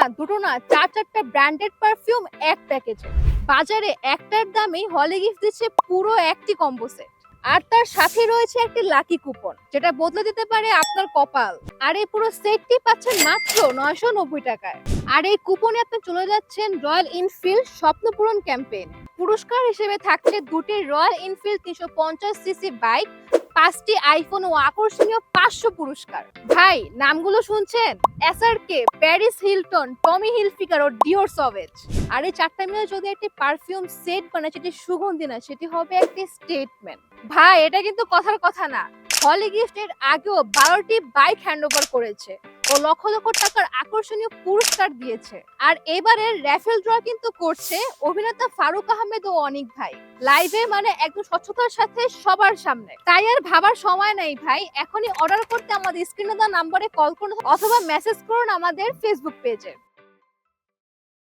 না, দুটো না, চার চারটা ব্র্যান্ডেড পারফিউম এক প্যাকেজে বাজারে একটার দামেই হলে গিফট দিচ্ছে পুরো একটি কম্বো সেট আর তার সাথে রয়েছে একটি লাকি কুপন যেটা বদলে দিতে পারে আপনার কপাল। আর এই পুরো সেটটি পাচ্ছেন মাত্র নয়শো নব্বই টাকায়। আর এই কুপনে আপনি চলে যাচ্ছেন রয়্যাল ইনফিল্ড স্বপ্নপূরণ ক্যাম্পেইন পুরস্কার হিসেবে থাকছে দুটি রয়্যাল ইনফিল্ড তিনশো পঞ্চাশ সিসি বাইক পাঁচটি আইফোন ও আকর্ষণীয় পাঁচশো পুরস্কার। ভাই, নামগুলো শুনছেন? S R K Paris Hilton Tommy Hilfiger ও ডিওর সভেজ আর এই চারটা মিলে যদি একটি পারফিউম সেট বানায় সেটি সুগন্ধি না, সেটি হবে একটি স্টেটমেন্ট ভাই, এটা কিন্তু কথার কথা না। হলি গিফটের আগেও বারোটি বাইক হ্যান্ডওভার করেছে। ও লক্ষ লক্ষ টাকার আকর্ষণীয় পুরস্কার দিয়েছে। আর এবারের র্যাফেল ড্র কিন্তু করছে অভিনেতা ফারুক আহমেদ ও অনিক ভাই। লাইভে মানে একদম স্বচ্ছতার সাথে সবার সামনে। তাই আর ভাবার সময় নাই ভাই। এখনই অর্ডার করতে আমাদের স্ক্রিনে দেওয়া নাম্বারে কল করুন অথবা মেসেজ করুন আমাদের ফেসবুক পেজে